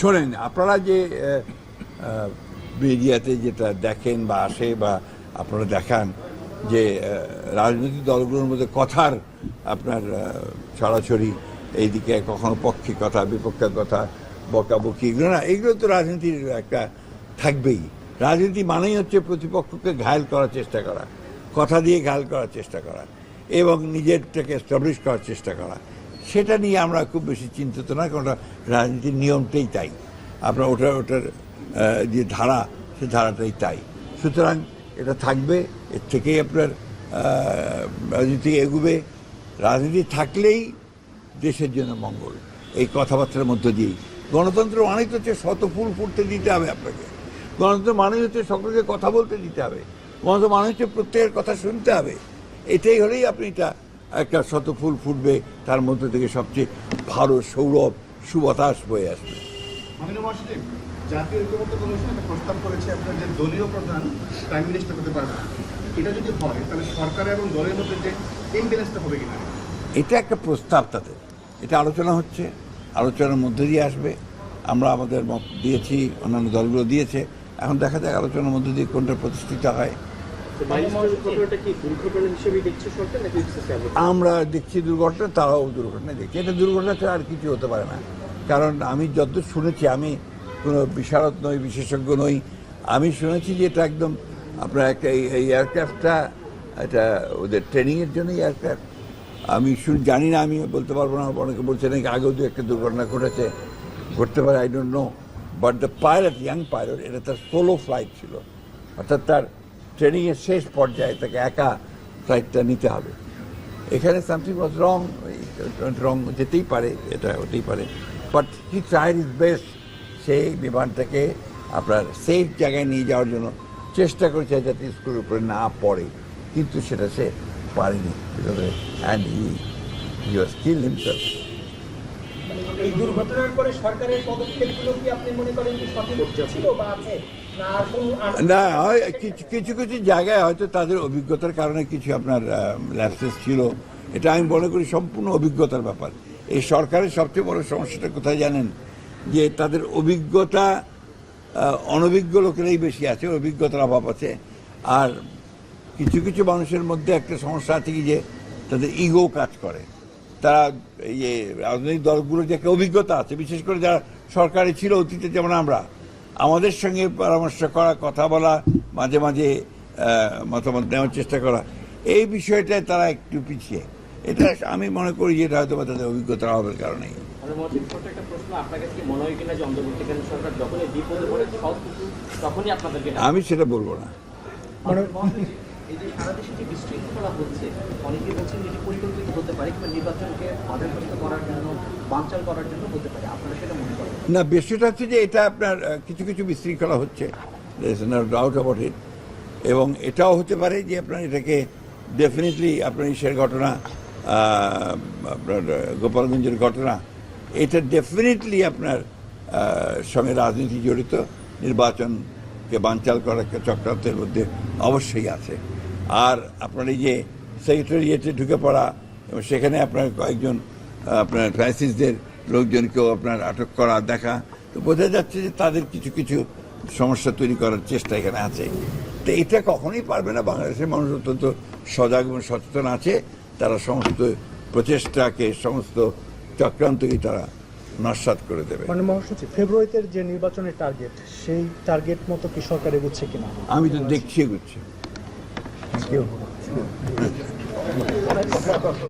শোনেন, আপনারা যে মিডিয়াতে যেটা দেখেন বা আসে বা আপনারা দেখান যে রাজনৈতিক দলগুলোর মধ্যে কথার আপনার ছড়াছড়ি, এইদিকে কখনো পক্ষে কথা, বিপক্ষের কথা, বকাবকি, এগুলো না, এগুলো তো রাজনীতির একটা থাকবেই। রাজনীতি মানেই হচ্ছে প্রতিপক্ষকে ঘায়ল করার চেষ্টা করা, কথা দিয়ে ঘায়ল করার চেষ্টা করা, এবং নিজেরটাকে এস্টাবলিশ করার চেষ্টা করা। সেটা নিয়ে আমরা খুব বেশি চিন্তিত না, কারণ রাজনীতির নিয়মটাই তাই। আপনার ওটার ওটার যে ধারা, সে ধারাটাই তাই। সুতরাং এটা থাকবে, এর থেকেই আপনার রাজনীতি এগুবে। রাজনীতি থাকলেই দেশের জন্য মঙ্গল। এই কথাবার্তার মধ্য দিয়েই। গণতন্ত্র অনেক হচ্ছে শত ফুল ফুটতে দিতে হবে আপনাকে। গণতন্ত্র মানে হচ্ছে সকলকে কথা বলতে দিতে হবে। গণতন্ত্র মানে হচ্ছে প্রত্যেকের কথা শুনতে হবে। এটাই হলেই আপনি এটা একটা শত ফুল ফুটবে তার মধ্যে থেকে সবচেয়ে ভালো সৌরভ সুবাতাস বয়ে আসবে। জাতীয় ঐক্যমত্য কমিশন একটা প্রস্তাব করেছে আপনার যে দলীয় প্রধান প্রাইম মিনিস্টার হতে পারবে এটা যদি হয় তাহলে সরকার এবং দলের মধ্যে যে ইমব্যালেন্সটা হবে কিনা? এটা একটা প্রস্তাব তাদের। এটা আলোচনা হচ্ছে আলোচনার মধ্যে দিয়ে আসবে। আমরা আমাদের মত দিয়েছি অন্যান্য দলগুলো দিয়েছে। এখন দেখা যাক আলোচনার মধ্যে দিয়ে কোনটা প্রতিষ্ঠিত হয়। আমরা দেখছি দুর্ঘটনা, তারাও দুর্ঘটনা দেখছি। এটা দুর্ঘটনা ছাড়া আর কিছু হতে পারে না। কারণ আমি যতদূর শুনেছি, আমি কোনো বিশারদ নই, বিশেষজ্ঞ নই, আমি শুনেছি যে এটা একদম আপনার একটা এই এয়ারক্রাফটটা এটা ওদের ট্রেনিংয়ের জন্য এয়ারক্রাফট আমি শুন জানি না, আমি বলতে পারব না, অনেকে বলছে নাকি আগেও দু একটা দুর্ঘটনা ঘটেছে। ঘটতে পারে I don't know but the pilot young pilot এটা তার সোলো ফ্লাইট ছিল। অর্থাৎ তার ট্রেনিংয়ের শেষ পর্যায়ে তাকে একা ফ্লাইটটা নিতে হবে। এখানে সামথিং ওয়াজ রং রং যেতেই পারে, এটা হতেই পারে। But he tried his best সেই বিমানটাকে আপনার সেফ জায়গায় নিয়ে যাওয়ার জন্য চেষ্টা করেছে যাতে স্কুলের উপরে না পড়ে। কিন্তু সেটা সে পারেনি and he he was kill himself দুর্ঘটনার পরে সরকারের পদক্ষেপগুলো কি আপনি মনে করেন কি সঠিক ছিল বা আছে? না হয় কিছু কিছু কিছু জায়গায় হয়তো তাদের অভিজ্ঞতার কারণে কিছু আপনার ল্যাপসেস ছিল। এটা আমি মনে করি সম্পূর্ণ অভিজ্ঞতার ব্যাপার। এই সরকারের সবচেয়ে বড় সমস্যাটা কোথায় জানেন? যে তাদের অভিজ্ঞতা অনভিজ্ঞ লোকেরাই বেশি আছে অভিজ্ঞতার অভাব আছে। আর কিছু কিছু মানুষের মধ্যে একটা সমস্যা আছে কি যে তাদের ইগো কাজ করে। তারা ইয়ে রাজনৈতিক দলগুলোর যে একটা অভিজ্ঞতা আছে বিশেষ করে যারা সরকারে ছিল অতীতে যেমন আমরা আমাদের সঙ্গে পরামর্শ করা কথা বলা মাঝে মাঝে মতামত নেওয়ার চেষ্টা করা এই বিষয়টায় তারা একটু পিছিয়ে এটা আমি মনে করি যে এটা হয়তো বা তাদের অভিজ্ঞতার অভাবের কারণেই মহাসচিব ছোট্ট একটা প্রশ্ন আপনার কাছে কি মনে হয় কিনা যে অন্তর্বর্তীকালীন সরকার যখনই বিপদে পড়ে সব কিছু তখনই আপনাদেরকে ডাকে? আমি সেটা বলব না না, বিষয়টা হচ্ছে যে এটা আপনার কিছু কিছু বিশৃঙ্খলা হচ্ছে। এবং এটাও হতে পারে যে আপনার এটাকে ডেফিনেটলি আপনার ইসের ঘটনা আপনার গোপালগঞ্জের ঘটনা, এটা ডেফিনেটলি আপনার সঙ্গে রাজনীতি জড়িত। নির্বাচনকে বানচাল করার চক্রান্তের মধ্যে অবশ্যই আছে। আর আপনার এই যে সেক্রেটারিয়েটে ঢুকে পড়া এবং সেখানে আপনার কয়েকজন আপনার ক্রাইসিসদের লোকজনকেও আপনার আটক করা দেখা তো বোঝা যাচ্ছে যে তাদের কিছু কিছু সমস্যা তৈরি করার চেষ্টা এখানে আছে। তো এটা কখনোই পারবে না। বাংলাদেশের মানুষ অত্যন্ত সজাগ এবং সচেতন আছে। তারা সমস্ত প্রচেষ্টাকে সমস্ত চক্রান্তকে তারা নস্বাত করে দেবে। মানে মহাসচিব ফেব্রুয়ারিতে যে নির্বাচনের টার্গেট সেই টার্গেট মতো কি সরকার এগোচ্ছে কিনা? আমি তো দেখছি এগুচ্ছি। Thank you